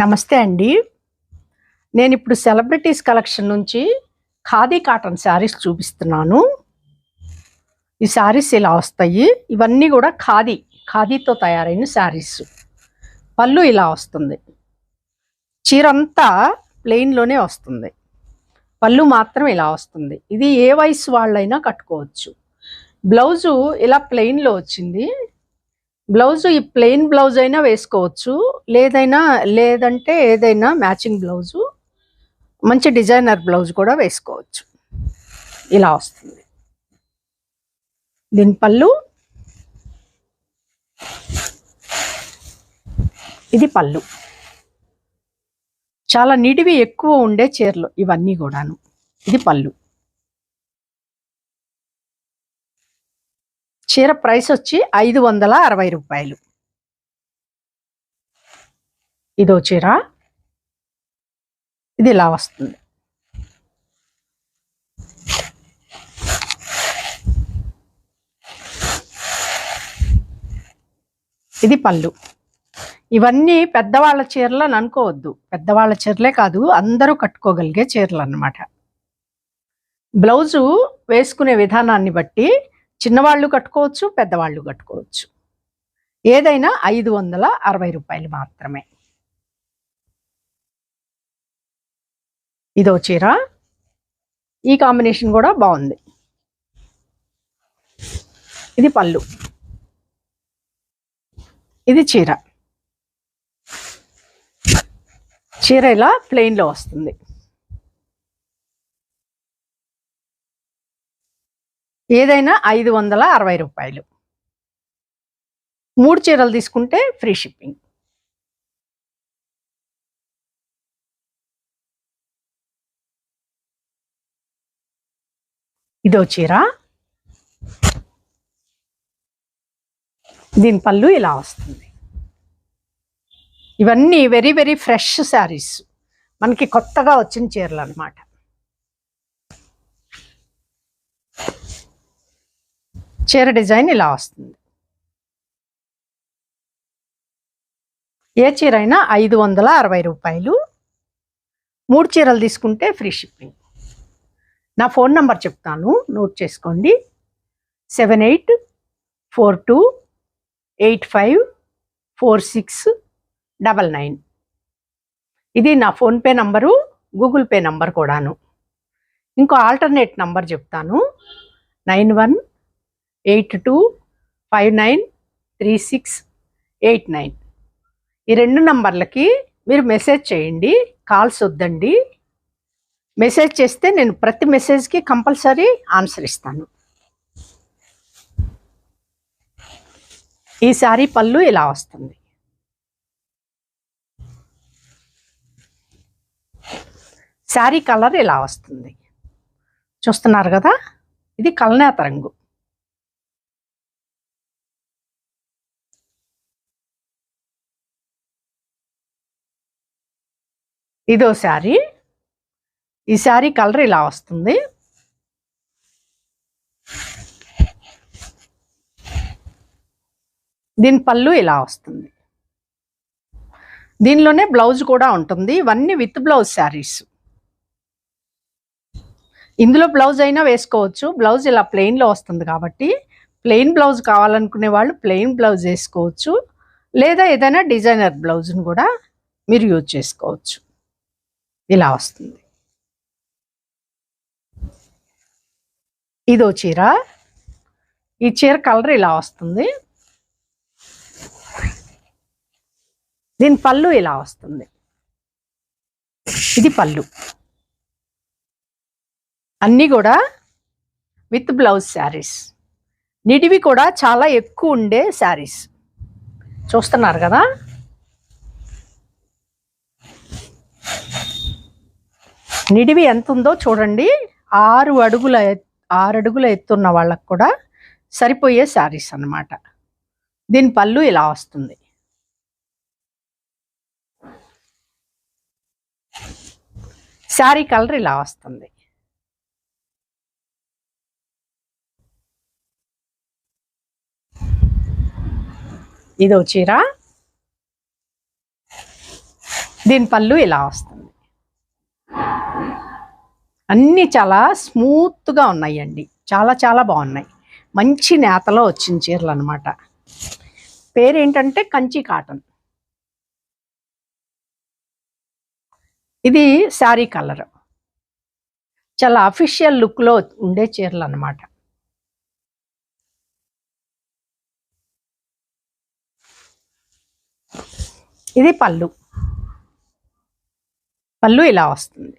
నమస్తే అండి. నేను ఇప్పుడు సెలబ్రిటీస్ కలెక్షన్ నుంచి ఖాదీ కాటన్ శారీస్ చూపిస్తున్నాను. ఈ శారీస్ ఇలా వస్తాయి. ఇవన్నీ కూడా ఖాదీ ఖాదీతో తయారైన శారీస్. పళ్ళు ఇలా వస్తుంది. చీరంతా ప్లెయిన్లోనే వస్తుంది. పళ్ళు మాత్రం ఇలా వస్తుంది. ఇది ఏ వయసు వాళ్ళైనా కట్టుకోవచ్చు. బ్లౌజు ఇలా ప్లెయిన్లో వచ్చింది. బ్లౌజ్ ఈ ప్లెయిన్ బ్లౌజ్ అయినా వేసుకోవచ్చు. లేదైనా లేదంటే ఏదైనా మ్యాచింగ్ బ్లౌజు మంచి డిజైనర్ బ్లౌజ్ కూడా వేసుకోవచ్చు. ఇలా వస్తుంది. దీని పళ్ళు. ఇది పళ్ళు. చాలా నిడివి ఎక్కువ ఉండే చీరలు ఇవన్నీ కూడాను. ఇది పళ్ళు. చీర ప్రైస్ వచ్చి ఐదు వందల అరవై రూపాయలు. ఇదో చీర. ఇది ఇలా వస్తుంది. ఇది పళ్ళు. ఇవన్నీ పెద్దవాళ్ళ చీరలు అని అనుకోవద్దు. పెద్దవాళ్ళ చీరలే కాదు అందరూ కట్టుకోగలిగే చీరలు అన్నమాట బ్లౌజు వేసుకునే విధానాన్ని బట్టి చిన్నవాళ్ళు కట్టుకోవచ్చు పెద్దవాళ్ళు కట్టుకోవచ్చు. ఏదైనా ఐదు వందల అరవై రూపాయలు మాత్రమే. ఇదో చీర. ఈ కాంబినేషన్ కూడా బాగుంది. ఇది పళ్ళు. ఇది చీర. చీర ఇలా ప్లెయిన్లో వస్తుంది. ఏదైనా ఐదు వందల అరవై రూపాయలు. మూడు చీరలు తీసుకుంటే ఫ్రీ షిప్పింగ్. ఇదో చీర. దీని పళ్ళు ఇలా వస్తుంది. ఇవన్నీ వెరీ వెరీ ఫ్రెష్ శారీస్ మనకి కొత్తగా వచ్చిన చీరలు అనమాట చీర డిజైన్ ఇలా వస్తుంది. ఏ చీర అయినా ఐదు వందల అరవై రూపాయలు. మూడు చీరలు తీసుకుంటే ఫ్రీ షిప్పింగ్. నా ఫోన్ నంబర్ చెప్తాను నోట్ చేసుకోండి. Seven eight four two eight five four six double nine. ఇది నా PhonePe number Google Pay number కూడాను. ఇంకో ఆల్టర్నేట్ నంబర్ చెప్తాను. Nine one eight two five nine three six eight nine. ఈ రెండు నంబర్లకి మీరు మెసేజ్ చేయండి కాల్స్ వద్దండి. మెసేజ్ చేస్తే నేను ప్రతి మెసేజ్కి కంపల్సరీ ఆన్సర్ ఇస్తాను. ఈ సారీ పళ్ళు ఇలా వస్తుంది. శారీ కలర్ ఇలా వస్తుంది. చూస్తున్నారు కదా? ఇది కలనేత రంగు. ఇదో శారీ. ఈ శారీ కలర్ ఇలా వస్తుంది. దీని పళ్ళు ఇలా వస్తుంది. దీనిలోనే బ్లౌజ్ కూడా ఉంటుంది. ఇవన్నీ విత్ బ్లౌజ్ శారీస్. ఇందులో బ్లౌజ్ అయినా వేసుకోవచ్చు. బ్లౌజ్ ఇలా ప్లెయిన్లో వస్తుంది కాబట్టి ప్లెయిన్ బ్లౌజ్ కావాలనుకునే వాళ్ళు ప్లెయిన్ బ్లౌజ్ వేసుకోవచ్చు. లేదా ఏదైనా డిజైనర్ బ్లౌజ్ని కూడా మీరు యూజ్ చేసుకోవచ్చు. ఇలా వస్తుంది. ఇదో చీర. ఈ చీర కలర్ ఇలా వస్తుంది. దీని పళ్ళు ఇలా వస్తుంది. ఇది పళ్ళు. అన్నీ కూడా విత్ బ్లౌజ్ శారీస్. నిడివి కూడా చాలా ఎక్కువ ఉండే శారీస్. చూస్తున్నారు కదా? నిడివి ఎంత ఉందో చూడండి. ఆరు అడుగుల ఆరు అడుగుల ఎత్తున్న వాళ్ళకు కూడా సరిపోయే శారీస్ అన్నమాట. దీని పళ్ళు ఇలా వస్తుంది. శారీ కలర్ ఇలా వస్తుంది. ఇదో చీర. దీని పళ్ళు ఇలా వస్తుంది. అన్నీ చాలా స్మూత్గా ఉన్నాయండి. చాలా చాలా బాగున్నాయి. మంచి నేతలో వచ్చిన చీరలు అనమాట పేరేంటంటే కంచి కాటన్. ఇది శారీ కలర్. చాలా అఫీషియల్ లుక్లో ఉండే చీరలు అనమాట ఇది పళ్ళు. పళ్ళు ఇలా వస్తుంది.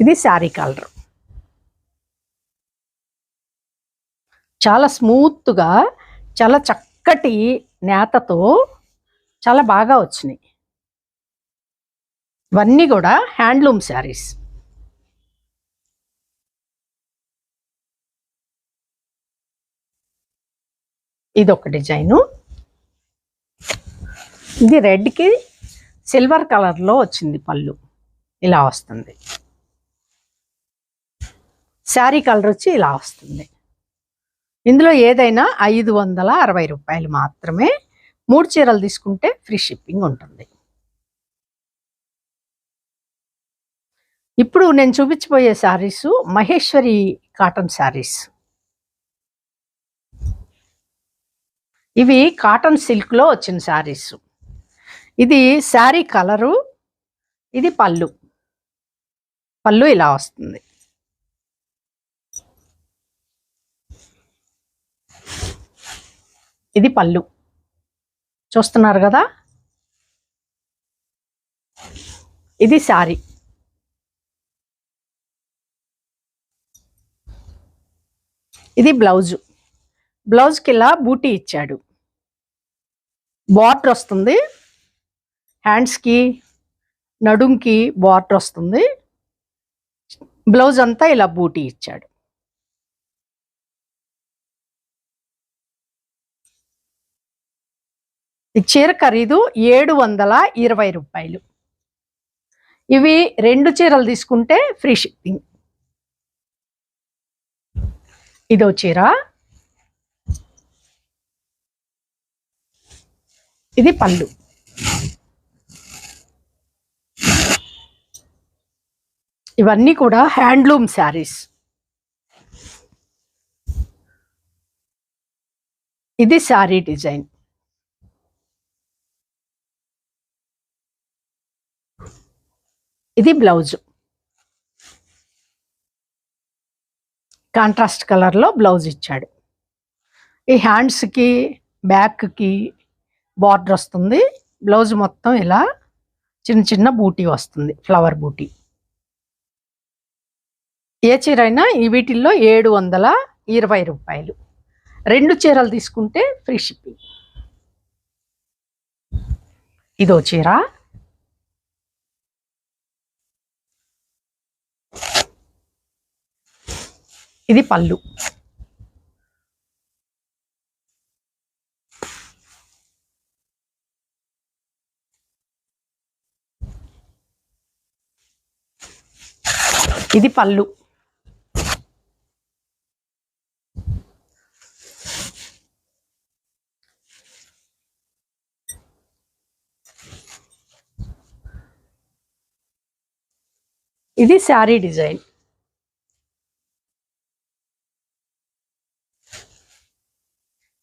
ఇది శారీ కలర్. చాలా స్మూత్గా చాలా చక్కటి నేతతో చాలా బాగా వచ్చినాయి. ఇవన్నీ కూడా హ్యాండ్లూమ్ శారీస్. ఇది ఒక డిజైను. ఇది రెడ్కి సిల్వర్ కలర్లో వచ్చింది పళ్ళు. ఇలా వస్తుంది. శారీ కలర్ వచ్చి ఇలా వస్తుంది. ఇందులో ఏదైనా ఐదు వందల అరవై రూపాయలు మాత్రమే మూడు చీరలు తీసుకుంటే ఫ్రీ షిప్పింగ్ ఉంటుంది. ఇప్పుడు నేను చూపించబోయే శారీస్ మహేశ్వరి కాటన్ శారీస్. ఇవి కాటన్ సిల్క్లో వచ్చిన శారీస్. ఇది శారీ కలరు ఇది పళ్ళు. పళ్ళు ఇలా వస్తుంది. ఇది పళ్ళు. చూస్తున్నారు కదా? ఇది శారీ. ఇది బ్లౌజు. బ్లౌజ్కి ఇలా బూటీ ఇచ్చాడు. బార్డర్ వస్తుంది. హ్యాండ్స్కి నడుంకి బార్డర్ వస్తుంది. బ్లౌజ్ అంతా ఇలా బూటీ ఇచ్చాడు. ఈ చీర ఖరీదు ఏడు వందల ఇరవై రూపాయలు. ఇవి రెండు చీరలు తీసుకుంటే ఫ్రీ షిప్పింగ్. ఇదో చీర. ఇది పళ్ళు. ఇవన్నీ కూడా హ్యాండ్లూమ్ శారీస్. ఇది శారీ డిజైన్. ఇది బ్లౌజ్. కాంట్రాస్ట్ కలర్లో బ్లౌజ్ ఇచ్చాడు. ఈ హ్యాండ్స్కి బ్యాక్కి బార్డర్ వస్తుంది. బ్లౌజ్ మొత్తం ఇలా చిన్న చిన్న బూటీ వస్తుంది ఫ్లవర్ బూటీ. ఏ చీర అయినా ఈ వీటిల్లో ఏడు వందల ఇరవై రూపాయలు. రెండు చీరలు తీసుకుంటే ఫ్రీ షిప్పింగ్. ఇదో చీర. ఇది పళ్ళు. ఇది పళ్ళు. ఇది శారీ డిజైన్.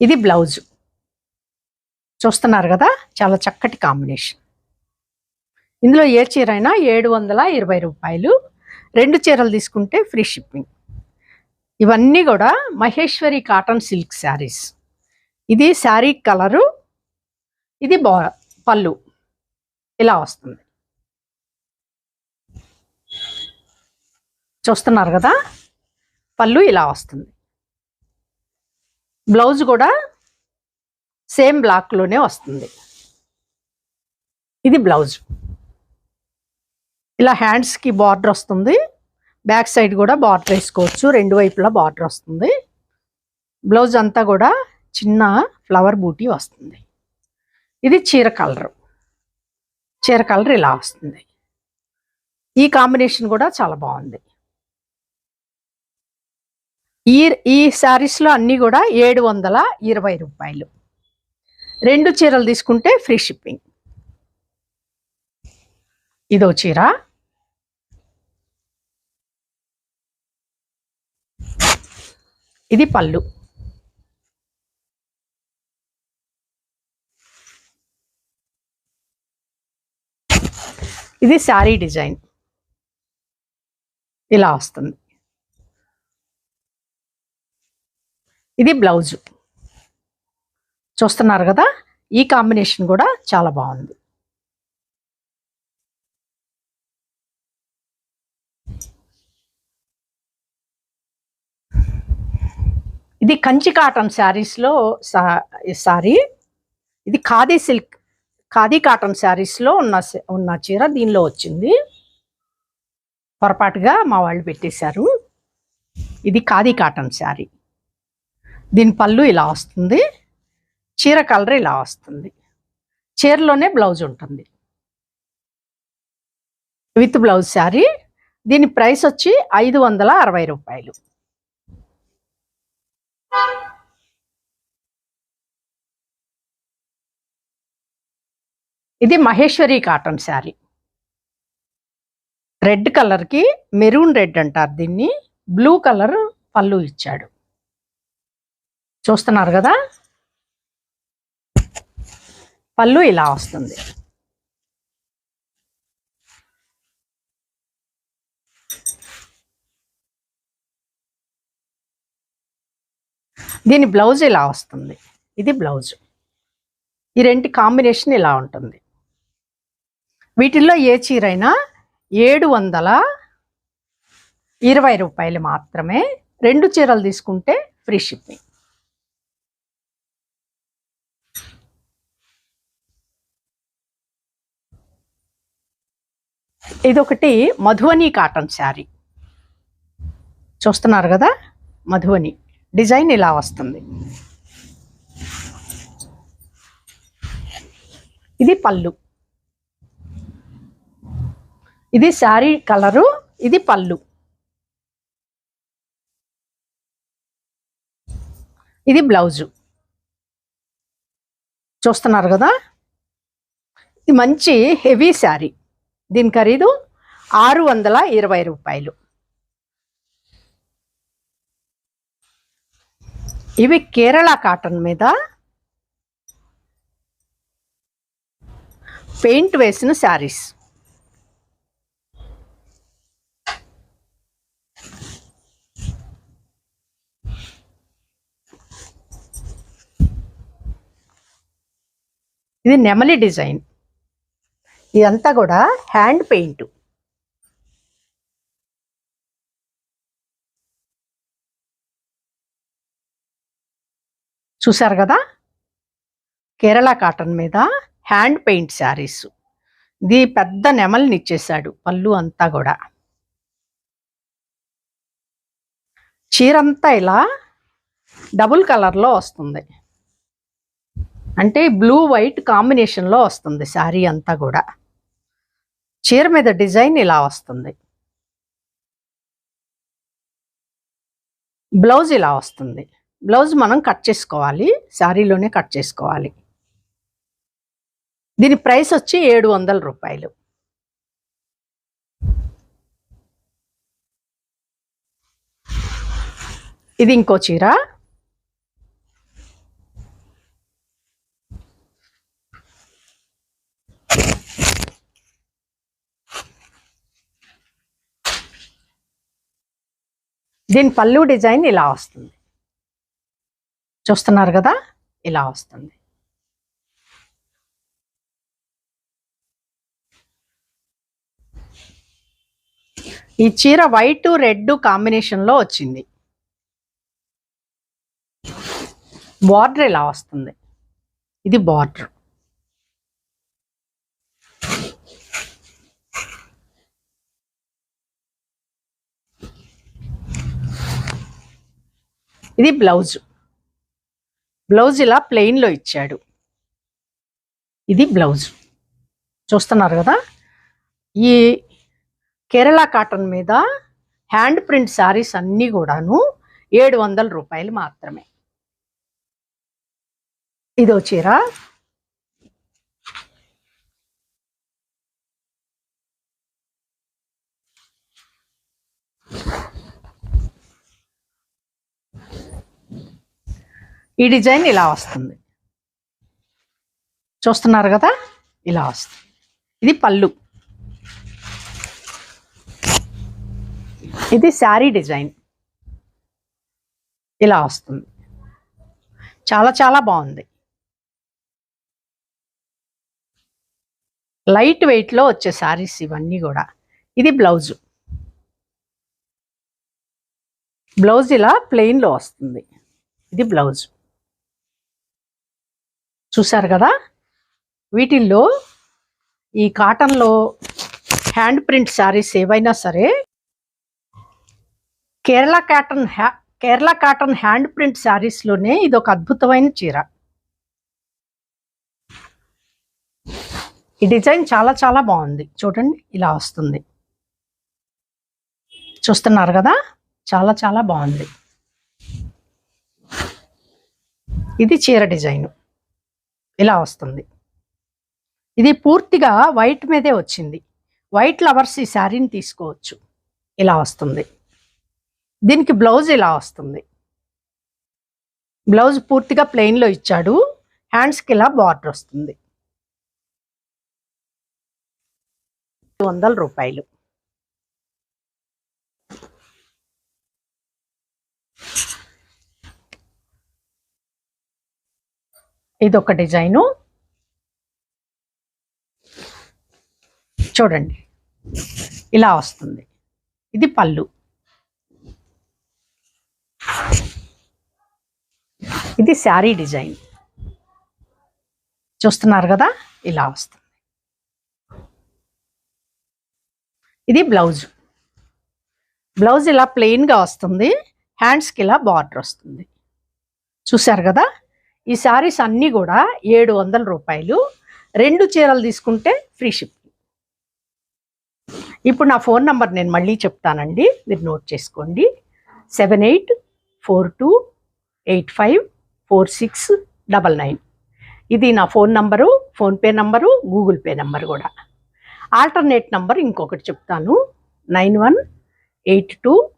ఇది బ్లౌజ్. చూస్తున్నారు కదా చాలా చక్కటి కాంబినేషన్. ఇందులో ఏ చీర అయినా ఏడు వందల ఇరవై రూపాయలు. రెండు చీరలు తీసుకుంటే ఫ్రీ షిప్పింగ్. ఇవన్నీ కూడా మహేశ్వరి కాటన్ సిల్క్ శారీస్. ఇది శారీ కలరు ఇది బా పళ్ళు. ఇలా వస్తుంది. చూస్తున్నారు కదా పళ్ళు ఇలా వస్తుంది. బ్లౌజ్ కూడా సేమ్ బ్లాక్లోనే వస్తుంది. ఇది బ్లౌజ్. ఇలా హ్యాండ్స్కి బార్డర్ వస్తుంది. బ్యాక్ సైడ్ కూడా బార్డర్ వేసుకోవచ్చు. రెండు వైపులా బార్డర్ వస్తుంది. బ్లౌజ్ అంతా కూడా చిన్న ఫ్లవర్ బూటీ వస్తుంది. ఇది చీర కలర్. చీర కలర్ ఇలా వస్తుంది. ఈ కాంబినేషన్ కూడా చాలా బాగుంది. ఈ ఈ శారీస్లో అన్నీ కూడా ఏడు వందల ఇరవై రూపాయలు. రెండు చీరలు తీసుకుంటే ఫ్రీ షిప్పింగ్ ఇదో చీర. ఇది పళ్ళు. ఇది శారీ డిజైన్ ఇలా వస్తుంది. ఇది బ్లౌజు. చూస్తున్నారు కదా ఈ కాంబినేషన్ కూడా చాలా బాగుంది. ఇది కంచి కాటన్ శారీస్లో సారీ. ఇది ఖాదీ సిల్క్ ఖాదీ కాటన్ శారీస్లో ఉన్న ఉన్న చీర దీనిలో వచ్చింది. పొరపాటుగా మా వాళ్ళు పెట్టేశారు. ఇది ఖాదీ కాటన్ శారీ. దీని పళ్ళు ఇలా వస్తుంది చీర కలర్ ఇలా వస్తుంది. చీరలోనే బ్లౌజ్ ఉంటుంది. విత్ బ్లౌజ్ శారీ దీని ప్రైస్ వచ్చి ఐదు వందల అరవై రూపాయలు. ఇది మహేశ్వరి కాటన్ శారీ. రెడ్ కలర్కి మెరూన్ రెడ్ అంటారు దీన్ని బ్లూ కలర్ పళ్ళు ఇచ్చాడు. చూస్తున్నారు కదా? పళ్ళు ఇలా వస్తుంది. దీని బ్లౌజ్ ఇలా వస్తుంది. ఇది బ్లౌజ్. ఈ రెంటి కాంబినేషన్ ఇలా ఉంటుంది. వీటిల్లో ఏ చీరైనా ఏడు వందల ఇరవై రూపాయలు మాత్రమే రెండు చీరలు తీసుకుంటే ఫ్రీ షిప్పింగ్. ఇదొకటి మధువని కాటన్ శారీ. చూస్తున్నారు కదా? మధువని. డిజైన్ ఇలా వస్తుంది. ఇది పళ్ళు. ఇది శారీ కలరు ఇది పళ్ళు. ఇది బ్లౌజు. చూస్తున్నారు కదా? ఇది మంచి హెవీ శారీ. దీని ఖరీదు ఆరు వందల ఇరవై రూపాయలు. ఇవి కేరళ కాటన్ మీద పెయింట్ వేసిన శారీస్. ఇది నెమలి డిజైన్. ఇదంతా కూడా హ్యాండ్ పెయింట్. చూసారు కదా? కేరళ కాటన్ మీద హ్యాండ్ పెయింట్ శారీస్. ఇది పెద్ద నెమలిని ఇచ్చేసాడు పళ్ళు అంతా కూడా. చీరంతా ఇలా డబుల్ కలర్లో వస్తుంది. అంటే బ్లూ వైట్ కాంబినేషన్లో వస్తుంది శారీ అంతా కూడా. చీర మీద డిజైన్ ఇలా వస్తుంది. బ్లౌజ్ ఇలా వస్తుంది. బ్లౌజ్ మనం కట్ చేసుకోవాలి. శారీలోనే కట్ చేసుకోవాలి. దీని ప్రైస్ వచ్చి ఏడు వందల రూపాయలు. ఇది ఇంకో చీర. దీని పళ్ళు డిజైన్ ఇలా వస్తుంది. చూస్తున్నారు కదా? ఇలా వస్తుంది. ఈ చీర వైట్ రెడ్ కాంబినేషన్లో వచ్చింది. బార్డర్ ఇలా వస్తుంది. ఇది బార్డర్. ఇది బ్లౌజ్. బ్లౌజ్ ఇలా ప్లెయిన్లో ఇచ్చాడు. ఇది బ్లౌజ్. చూస్తున్నారు కదా? ఈ కేరళ కాటన్ మీద హ్యాండ్ ప్రింట్ శారీస్ అన్నీ కూడాను ఏడు వందల రూపాయలు మాత్రమే. ఇదో చీర. you ఈ డిజైన్ ఇలా వస్తుంది. చూస్తున్నారు కదా? ఇలా వస్తుంది. ఇది పళ్ళు. ఇది శారీ డిజైన్. ఇలా వస్తుంది. చాలా చాలా బాగుంది. లైట్ వెయిట్లో వచ్చే శారీస్ ఇవన్నీ కూడా. ఇది బ్లౌజు. బ్లౌజ్ ఇలా ప్లెయిన్లో వస్తుంది. ఇది బ్లౌజ్. చూశారు కదా? వీటిల్లో ఈ కాటన్లో హ్యాండ్ ప్రింట్ శారీస్ ఏవైనా సరే కేరళ కాటన్ హ్యా కేరళ కాటన్ హ్యాండ్ ప్రింట్ శారీస్లోనే ఇది ఒక అద్భుతమైన చీర. ఈ డిజైన్ చాలా చాలా బాగుంది. చూడండి ఇలా వస్తుంది. చూస్తున్నారు కదా? చాలా చాలా బాగుంది. ఇది చీర డిజైను. ఇలా వస్తుంది. ఇది పూర్తిగా వైట్ మీదే వచ్చింది. వైట్ లవర్స్ ఈ శారీని తీసుకోవచ్చు. ఇలా వస్తుంది. దీనికి బ్లౌజ్ ఇలా వస్తుంది. బ్లౌజ్ పూర్తిగా ప్లెయిన్లో ఇచ్చాడు. హ్యాండ్స్కి ఇలా బార్డర్ వస్తుంది. వందల రూపాయలు. ఇది ఒక డిజైను. చూడండి. ఇలా వస్తుంది. ఇది పళ్ళు. ఇది శారీ డిజైన్. చూస్తున్నారు కదా? ఇలా వస్తుంది. ఇది బ్లౌజ్. బ్లౌజ్ ఇలా ప్లెయిన్గా వస్తుంది. హ్యాండ్స్కి ఇలా బార్డర్ వస్తుంది. చూశారు కదా? ఈ శారీస్ అన్నీ కూడా ఏడు వందల రూపాయలు. రెండు చీరలు తీసుకుంటే ఫ్రీ షిప్. ఇప్పుడు నా ఫోన్ నంబర్ నేను మళ్ళీ చెప్తానండి. మీరు నోట్ చేసుకోండి. Seven eight four two eight five four six double nine. ఇది నా phone number PhonePe number Google Pay number కూడా. ఆల్టర్నేట్ నంబర్ ఇంకొకటి చెప్తాను. Nine one eight two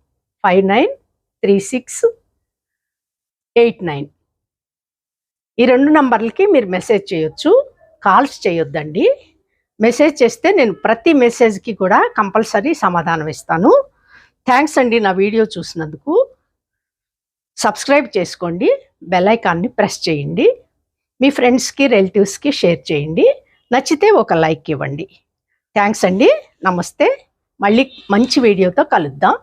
five nine three six eight nine. ఈ రెండు నంబర్లకి మీరు మెసేజ్ చేయొచ్చు కాల్స్ చేయొద్దండి. మెసేజ్ చేస్తే నేను ప్రతి మెసేజ్కి కూడా కంపల్సరీ సమాధానం ఇస్తాను. థ్యాంక్స్ అండి నా వీడియో చూసినందుకు. సబ్స్క్రైబ్ చేసుకోండి బెల్ ఐకాన్ని ప్రెస్ చేయండి మీ ఫ్రెండ్స్కి రిలేటివ్స్కి షేర్ చేయండి నచ్చితే ఒక లైక్ ఇవ్వండి. థ్యాంక్స్ అండి నమస్తే మళ్ళీ మంచి వీడియోతో కలుద్దాం.